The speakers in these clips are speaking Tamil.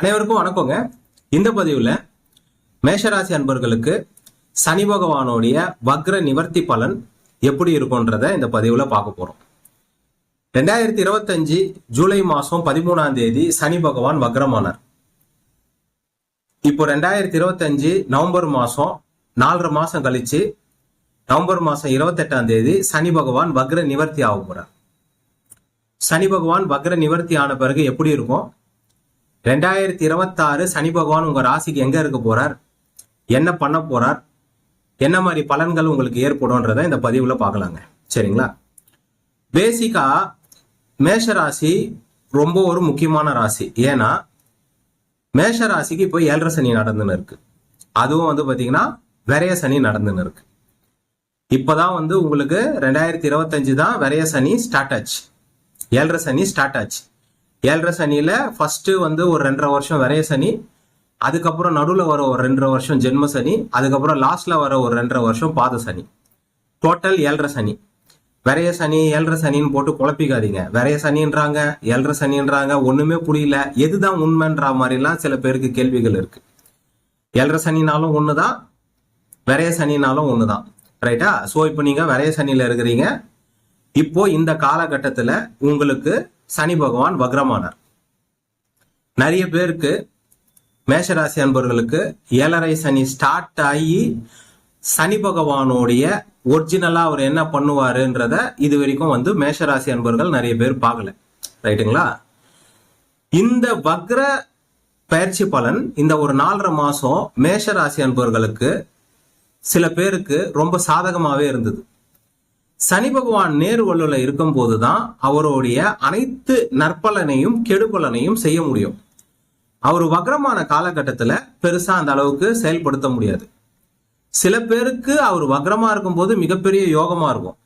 அனைவருக்கும் வணக்கங்க. இந்த பதிவுல மேஷராசி அன்பர்களுக்கு சனி பகவானுடைய வக்ர நிவர்த்தி பலன் எப்படி இருக்கும்ன்றத இந்த பதிவுல பார்க்க போறோம். ரெண்டாயிரத்தி இருபத்தஞ்சு ஜூலை மாசம் பதிமூணாம் தேதி சனி பகவான் வக்ரமானார். இப்போ ரெண்டாயிரத்தி இருபத்தஞ்சு நவம்பர் மாசம் நாலரை மாசம் கழிச்சு நவம்பர் மாசம் இருபத்தெட்டாம் தேதி சனி பகவான் வக்ர நிவர்த்தி ஆக போறார். சனி பகவான் வக்ர நிவர்த்தி ஆன பிறகு எப்படி இருக்கும்? ரெண்டாயிரத்தி இருபத்தாறு சனி பகவான் உங்கள் ராசிக்கு எங்கே இருக்க போகிறார் என்ன பண்ண போகிறார் என்ன மாதிரி பலன்கள் உங்களுக்கு ஏற்படும்ன்றத இந்த பதிவில் பார்க்கலாங்க. சரிங்களா? பேசிக்காக மேஷ ராசி ரொம்ப ஒரு முக்கியமான ராசி. ஏன்னா மேஷ ராசிக்கு இப்போ ஏழரை சனி நடந்துன்னு இருக்கு. அதுவும் வந்து பார்த்தீங்கன்னா விரைய சனி நடந்துன்னு இருக்கு. இப்போதான் வந்து உங்களுக்கு ரெண்டாயிரத்தி இருபத்தஞ்சு தான் விரைய சனி ஸ்டார்ட் ஆச்சு. ஏழரை சனி ஸ்டார்ட் ஆச்சு. ஏழரை சனியில ஃபர்ஸ்ட் வந்து ஒரு ரெண்டரை வருஷம் விரைய சனி அதுக்கப்புறம் நடுவில் வர ஒரு ரெண்டரை வருஷம் ஜென்ம சனி அதுக்கப்புறம் லாஸ்ட்ல வர ஒரு ரெண்டரை வருஷம் பாத சனி. டோட்டல் ஏழரை சனி. விரைய சனி ஏழரை சனின்னு போட்டு குழப்பிக்காதீங்க. விரைய சனின்றாங்க ஏழரை சனின்றாங்க ஒண்ணுமே புரியல. எதுதான் உண்மைன்ற மாதிரிலாம் சில பேருக்கு கேள்விகள் இருக்கு. ஏழரை சனினாலும் ஒண்ணுதான் விரைய சனினாலும் ஒண்ணுதான். ரைட்டா ஸோ இப்போ நீங்க விரைய சனியில இருக்கிறீங்க. இப்போ இந்த காலகட்டத்துல உங்களுக்கு சனி பகவான் வக்ரமானார். நிறைய பேருக்கு மேஷராசி அன்பர்களுக்கு ஏழரை சனி ஸ்டார்ட் ஆகி சனி பகவானுடைய ஒரிஜினலா அவர் என்ன பண்ணுவாருன்றத இது வரைக்கும் வந்து மேஷராசி அன்பர்கள் நிறைய பேர் பார்க்கல. ரைட்டுங்களா இந்த வக்ர பயிற்சி பலன் இந்த ஒரு நாலரை மாசம் மேஷராசி அன்பர்களுக்கு சில பேருக்கு ரொம்ப சாதகமாவே இருந்தது. சனி பகவான் நேர் வல்லுல இருக்கும் போதுதான் அவருடைய அனைத்து நற்பலனையும் கெடுபலனையும் செய்ய முடியும். அவர் வக்ரமான காலகட்டத்துல பெருசா அந்த அளவுக்கு செயல்படுத்த முடியாது. சில பேருக்கு அவர் வக்ரமா இருக்கும்போது மிகப்பெரிய யோகமா இருக்கும்.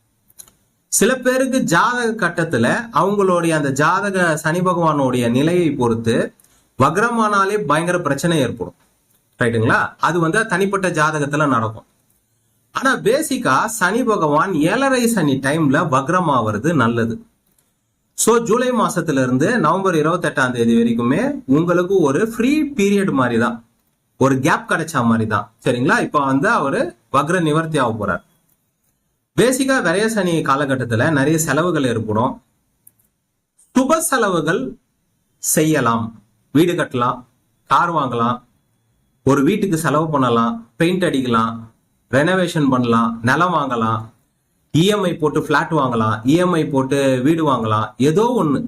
சில பேருக்கு ஜாதக கட்டத்துல அவங்களுடைய அந்த ஜாதக சனி பகவானுடைய நிலையை பொறுத்து வக்ரமானாலே பயங்கர பிரச்சனை ஏற்படும். ரைட்டுங்களா? அது வந்து தனிப்பட்ட ஜாதகத்துல நடக்கும். ஆனா பேசிக்கா சனி பகவான் ஏழரை சனி டைம்ல வக்ரமாவது நல்லது. ஸோ ஜூலை மாசத்துல இருந்து நவம்பர் இருபத்தெட்டாம் தேதி வரைக்குமே உங்களுக்கு ஒரு ஃப்ரீ பீரியட் மாதிரி தான் ஒரு கேப் கிடைச்ச மாதிரி தான் சரிங்களா? இப்போ வந்து அவரு வக்ர நிவர்த்தி ஆக போறார். பேசிக்கா விரைய சனி காலகட்டத்துல நிறைய செலவுகள் ஏற்படும். சுப செலவுகள் செய்யலாம். வீடு கட்டலாம் கார் வாங்கலாம் ஒரு வீட்டுக்கு செலவு பண்ணலாம் பெயிண்ட் அடிக்கலாம் ரெனோவேஷன் பண்ணலாம் நிலம் வாங்கலாம் இஎம்ஐ போட்டு ஃபிளாட் வாங்கலாம் இஎம்ஐ போட்டு வீடு வாங்கலாம் ஏதோ ஒன்று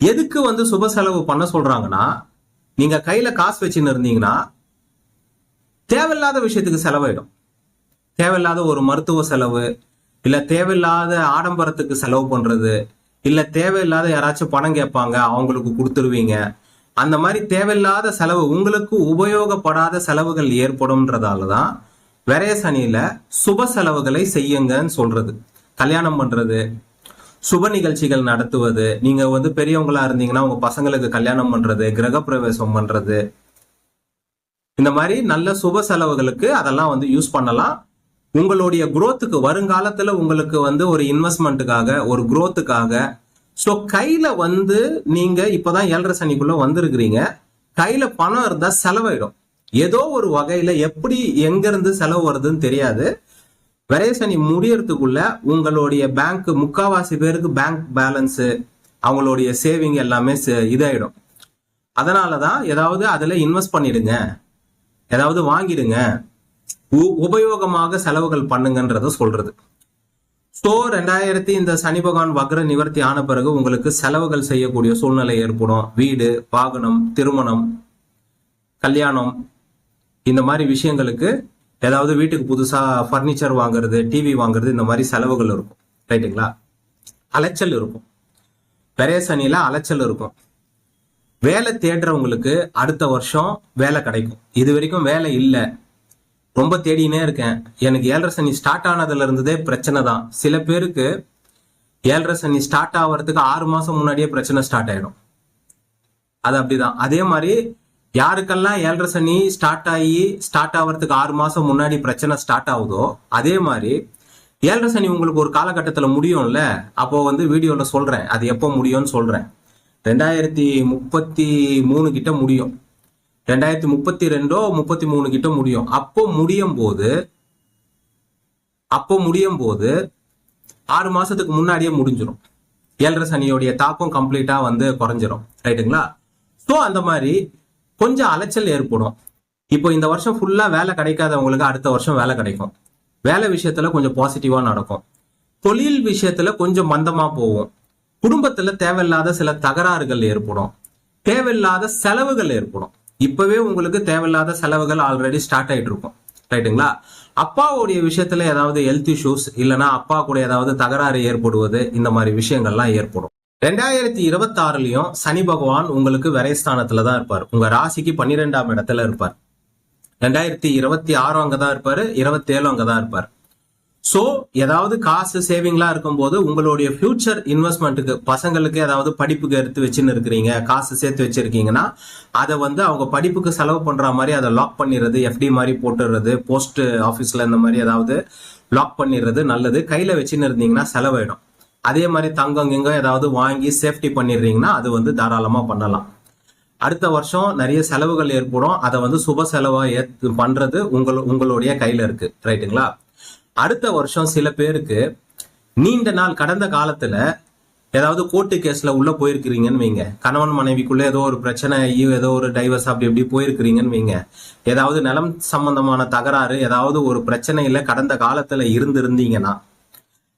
எதுக்கு வந்து சுப செலவு பண்ண சொல்றாங்கன்னா நீங்க கையில காசு வச்சுன்னு இருந்தீங்கன்னா தேவையில்லாத விஷயத்துக்கு செலவாயிடும். தேவையில்லாத ஒரு மருத்துவ செலவு இல்ல தேவையில்லாத ஆடம்பரத்துக்கு செலவு பண்றது இல்ல தேவையில்லாத யாராச்சும் பணம் கேட்பாங்க அவங்களுக்கு கொடுத்துருவீங்க அந்த மாதிரி தேவையில்லாத செலவு உங்களுக்கு உபயோகப்படாத செலவுகள் ஏற்படும்ன்றதால தான் விரைய சனியில சுப செலவுகளை செய்யுங்கன்னு சொல்றது. கல்யாணம் பண்றது சுப நிகழ்ச்சிகள் நடத்துவது நீங்க வந்து பெரியவங்களா இருந்தீங்கன்னா உங்க பசங்களுக்கு கல்யாணம் பண்றது கிரகப்பிரவேசம் பண்றது. இந்த மாதிரி நல்ல சுப செலவுகளுக்கு அதெல்லாம் வந்து யூஸ் பண்ணலாம். உங்களுடைய குரோத்துக்கு வருங்காலத்துல உங்களுக்கு வந்து ஒரு இன்வெஸ்ட்மெண்ட்டுக்காக ஒரு குரோத்துக்காக ஸோ கையில் வந்து நீங்கள் இப்போ தான் ஏழரை சனிக்குள்ளே வந்திருக்கிறீங்க. கையில் பணம் இருந்தால் செலவாயிடும். ஏதோ ஒரு வகையில் எப்படி எங்கேருந்து செலவு வருதுன்னு தெரியாது. விரைய சனி முடியறதுக்குள்ள உங்களுடைய பேங்க் முக்காவாசி பேருக்கு பேங்க் பேலன்ஸு அவங்களுடைய சேவிங் எல்லாமே இதாயிடும் இதாயிடும். அதனாலதான் ஏதாவது அதில் இன்வெஸ்ட் பண்ணிடுங்க. ஏதாவது வாங்கிடுங்க. உ- உபயோகமாக செலவுகள் பண்ணுங்கன்றத சொல்றது. ஸோ ரெண்டாயிரத்தி இந்த சனி பகவான் வக்ர நிவர்த்தி ஆன பிறகு உங்களுக்கு செலவுகள் செய்யக்கூடிய சூழ்நிலை ஏற்படும். வீடு வாகனம் திருமணம் கல்யாணம் இந்த மாதிரி விஷயங்களுக்கு ஏதாவது வீட்டுக்கு புதுசாக ஃபர்னிச்சர் வாங்குறது டிவி வாங்குறது இந்த மாதிரி செலவுகள் இருக்கும். ரைட்டுங்களா? அலைச்சல் இருக்கும். பெரிய சனியில் அலைச்சல் இருக்கும். வேலை தேடுறவங்களுக்கு அடுத்த வருஷம் வேலை கிடைக்கும். இது வரைக்கும் வேலை இல்லை. ரொம்ப தேடினே இருக்கேன். எனக்கு ஏழரை சனி ஸ்டார்ட் ஆனதுல இருந்ததே பிரச்சனை தான். சில பேருக்கு ஏழரை சனி ஸ்டார்ட் ஆகிறதுக்கு ஆறு மாசம் முன்னாடியே பிரச்சனை ஸ்டார்ட் ஆயிடும். அது அப்படிதான். அதே மாதிரி யாருக்கெல்லாம் ஏழரை சனி ஸ்டார்ட் ஆகி ஸ்டார்ட் ஆகிறதுக்கு ஆறு மாசம் முன்னாடி பிரச்சனை ஸ்டார்ட் ஆகுதோ அதே மாதிரி ஏழரை சனி உங்களுக்கு ஒரு காலகட்டத்தில் முடியும்ல அப்போ வந்து வீடியோவில் சொல்றேன். அது எப்போ முடியும்னு சொல்றேன். ரெண்டாயிரத்தி முப்பத்தி மூணு கிட்ட முடியும். ரெண்டாயிரத்தி முப்பத்தி ரெண்டோ முப்பத்தி மூணு கிட்ட முடியும். அப்போ முடியும் போது அப்போ முடியும் போது ஆறு மாசத்துக்கு முன்னாடியே முடிஞ்சிடும் ஏழரை சனியோடைய தாக்கம் கம்ப்ளீட்டா வந்து குறைஞ்சிரும். ரைட்டுங்களா? ஸோ அந்த மாதிரி கொஞ்சம் அலைச்சல் ஏற்படும். இப்போ இந்த வருஷம் ஃபுல்லா வேலை கிடைக்காதவங்களுக்கு அடுத்த வருஷம் வேலை கிடைக்கும். வேலை விஷயத்துல கொஞ்சம் பாசிட்டிவா நடக்கும். தொழில் விஷயத்துல கொஞ்சம் மந்தமா போகும். குடும்பத்துல தேவையில்லாத சில தகராறுகள் ஏற்படும். தேவையில்லாத செலவுகள் ஏற்படும். இப்பவே உங்களுக்கு தேவையில்லாத செலவுகள் ஆல்ரெடி ஸ்டார்ட் ஆயிட்டு இருக்கும். ரைட்டுங்களா அப்பாவுடைய விஷயத்துல ஏதாவது ஹெல்த் இஷ்யூஸ் இல்லைன்னா அப்பா கூட ஏதாவது தகராறு ஏற்படுவது இந்த மாதிரி விஷயங்கள்லாம் ஏற்படும். ரெண்டாயிரத்தி இருபத்தி ஆறுலயும் சனி பகவான் உங்களுக்கு விரைஸ்தானத்துல தான் இருப்பார். உங்க ராசிக்கு பன்னிரெண்டாம் இடத்துல இருப்பார். ரெண்டாயிரத்தி இருபத்தி ஆறும் அங்கதான் இருப்பாரு இருபத்தி ஏழும் அங்கதான் இருப்பார். ஸோ ஏதாவது காசு சேவிங்லாம் இருக்கும்போது உங்களுடைய ஃபியூச்சர் இன்வெஸ்ட்மெண்ட்டுக்கு பசங்களுக்கு ஏதாவது படிப்புக்கு எடுத்து வச்சுன்னு இருக்கிறீங்க காசு சேர்த்து வச்சுருக்கீங்கன்னா அதை வந்து அவங்க படிப்புக்கு செலவு பண்ணுற மாதிரி அதை லாக் பண்ணிடுறது எஃப்டி மாதிரி போட்டுடுறது போஸ்ட் ஆஃபீஸில் இந்த மாதிரி ஏதாவது லாக் பண்ணிடுறது நல்லது. கையில் வச்சுன்னு இருந்தீங்கன்னா செலவாயிடும். அதே மாதிரி தங்கம் இங்க ஏதாவது வாங்கி சேஃப்டி பண்ணிடுறீங்கன்னா அது வந்து தாராளமாக பண்ணலாம். அடுத்த வருஷம் நிறைய செலவுகள் ஏற்படும். அதை வந்து சுப செலவாக ஏ பண்ணுறது உங்கள் உங்களுடைய கையில் இருக்குது ரைட்டுங்களா அடுத்த வருஷம் சில பேருக்கு நீண்ட நாள் கடந்த காலத்துல ஏதாவது கோர்ட்டு கேஸ்ல உள்ள போயிருக்கிறீங்கன்னு வைங்க. கணவன் மனைவிக்குள்ள ஏதோ ஒரு பிரச்சனை ஏதோ ஒரு டைவர்ஸ் அப்படி இப்படி போயிருக்கிறீங்கன்னு வைங்க. ஏதாவது நிலம் சம்பந்தமான தகராறு ஏதாவது ஒரு பிரச்சனையில கடந்த காலத்துல இருந்திருந்தீங்கன்னா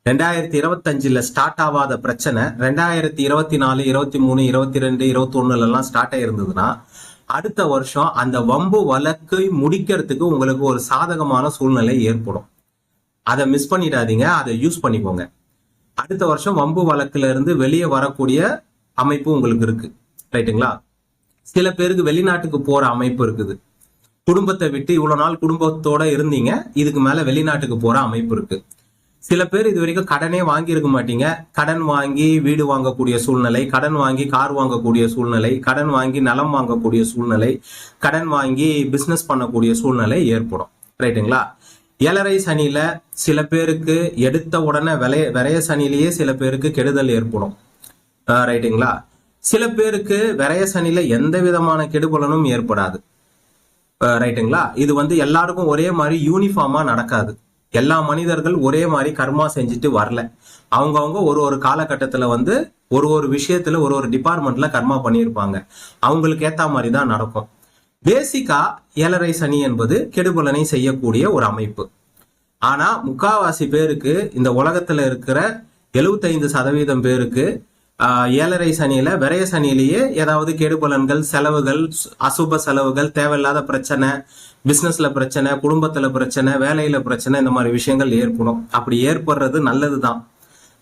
ரெண்டாயிரத்தி இருபத்தஞ்சுல ஸ்டார்ட் ஆகாத பிரச்சனை ரெண்டாயிரத்தி இருபத்தி நாலு இருபத்தி மூணு இருபத்தி ரெண்டு இருபத்தி ஒண்ணுல எல்லாம் ஸ்டார்ட் ஆயிருந்ததுன்னா அடுத்த வருஷம் அந்த வம்பு வழக்கை முடிக்கிறதுக்கு உங்களுக்கு ஒரு சாதகமான சூழ்நிலை ஏற்படும். அதை மிஸ் பண்ணிடாதீங்க அதை யூஸ் பண்ணிக்கோங்க. அடுத்த வருஷம் வம்பு வழக்குல இருந்து வெளியே வரக்கூடிய அமைப்பு உங்களுக்கு இருக்கு. ரைட்டுங்களா? சில பேருக்கு வெளிநாட்டுக்கு போற அமைப்பு இருக்குது. குடும்பத்தை விட்டு இவ்வளவு நாள் குடும்பத்தோட இருந்தீங்க இதுக்கு மேல வெளிநாட்டுக்கு போற அமைப்பு இருக்கு. சில பேர் இது வரைக்கும் கடனே வாங்கி இருக்க மாட்டீங்க. கடன் வாங்கி வீடு வாங்கக்கூடிய சூழ்நிலை கடன் வாங்கி கார் வாங்கக்கூடிய சூழ்நிலை கடன் வாங்கி நலம் வாங்கக்கூடிய சூழ்நிலை கடன் வாங்கி பிசினஸ் பண்ணக்கூடிய சூழ்நிலை ஏற்படும். ரைட்டுங்களா? ஏழரை சனியில சில பேருக்கு எடுத்த உடனே விளைய விரைய சனிலேயே சில பேருக்கு கெடுதல் ஏற்படும். ரைட்டுங்களா? சில பேருக்கு விரைய சனியில எந்த விதமான கெடுபலனும் ஏற்படாது. ரைட்டுங்களா? இது வந்து எல்லாருக்கும் ஒரே மாதிரி யூனிஃபார்மா நடக்காது. எல்லா மனிதர்கள் ஒரே மாதிரி கர்மா செஞ்சுட்டு வரல. அவங்கவுங்க ஒரு ஒரு காலகட்டத்தில் வந்து ஒரு ஒரு விஷயத்துல ஒரு ஒரு டிபார்ட்மெண்ட்ல கர்மா பண்ணியிருப்பாங்க. அவங்களுக்கு ஏத்த மாதிரி தான் நடக்கும். பேசிக்கா ஏழரை சனி என்பது கெடுபலனை செய்யக்கூடிய ஒரு அமைப்பு. ஆனா முக்காவாசி பேருக்கு இந்த உலகத்துல இருக்கிற எழுபத்தைந்து சதவீதம் பேருக்கு ஆஹ், ஏழரை சனியில விரைய சனியிலேயே ஏதாவது கெடுபலன்கள் செலவுகள் அசுப செலவுகள் தேவையில்லாத பிரச்சனை பிசினஸ்ல பிரச்சனை குடும்பத்துல பிரச்சனை வேலையில பிரச்சனை இந்த மாதிரி விஷயங்கள் ஏற்படும். அப்படி ஏற்படுறது நல்லதுதான்.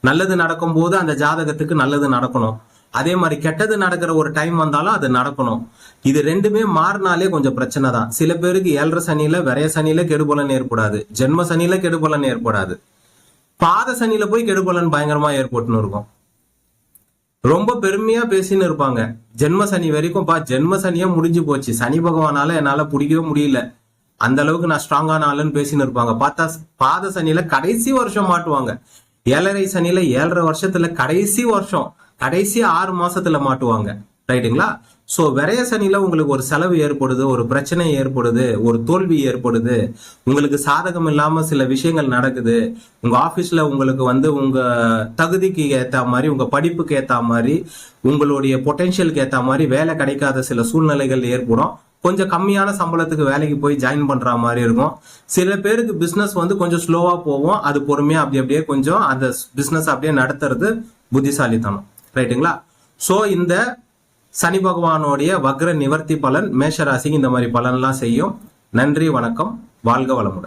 நல்லது நடக்கும் போது அந்த ஜாதகத்துக்கு நல்லது நடக்கணும். அதே மாதிரி கெட்டது நடக்கிற ஒரு டைம் வந்தாலும் அது நடக்கணும். இது ரெண்டுமே மாறினாலே கொஞ்சம் பிரச்சனை தான். சில பேருக்கு ஏழரை சனியில விரைய சனியில கெடுபலன் ஏற்படாது. ஜென்ம சனியில கெடுபலன் ஏற்படாது. பாத சனியில போய் கெடுபலன் பயங்கரமா ஏற்பட்டுன்னு இருக்கும். ரொம்ப பெருமையா பேசின்னு இருப்பாங்க. ஜென்ம சனி வரைக்கும் பா ஜென்ம சனியா முடிஞ்சு போச்சு. சனி பகவானால என்னால பிடிக்கவே முடியல. அந்த அளவுக்கு நான் ஸ்ட்ராங்கான ஆளுன்னு பேசின்னு இருப்பாங்க. பார்த்தா பாத சனியில கடைசி வருஷம் மாட்டுவாங்க. ஏழரை சனியில ஏழரை வருஷத்துல கடைசி வருஷம். கடைசி ஆறு மாசத்துல மாட்டுவாங்க. ரைட்டுங்களா? சோ விரைய சனியில உங்களுக்கு ஒரு செலவு ஏற்படுது ஒரு பிரச்சனை ஏற்படுது ஒரு தோல்வி ஏற்படுது. உங்களுக்கு சாதகம் இல்லாம சில விஷயங்கள் நடக்குது. உங்க ஆபீஸ்ல உங்களுக்கு வந்து உங்க தகுதிக்கு ஏத்த மாதிரி உங்க படிப்புக்கு ஏத்த மாதிரி உங்களுடைய பொட்டென்ஷியலுக்கு ஏத்த மாதிரி வேலை கிடைக்காத சில சூழ்நிலைகள் ஏற்படும். கொஞ்சம் கம்மியான சம்பளத்துக்கு வேலைக்கு போய் ஜாயின் பண்ற மாதிரி இருக்கும். சில பேருக்கு பிசினஸ் வந்து கொஞ்சம் ஸ்லோவா போகும். அது பொறுமையா அப்படி அப்படியே கொஞ்சம் அந்த பிசினஸ் அப்படியே நடத்துறது புத்திசாலித்தனம். ரைட்டுங்களா ஸோ இந்த சனி பகவானுடைய வக்ர நிவர்த்தி பலன் மேஷராசிக்கு இந்த மாதிரி பலன்லாம் செய்யும். நன்றி வணக்கம். வாழ்க வளமுடன்.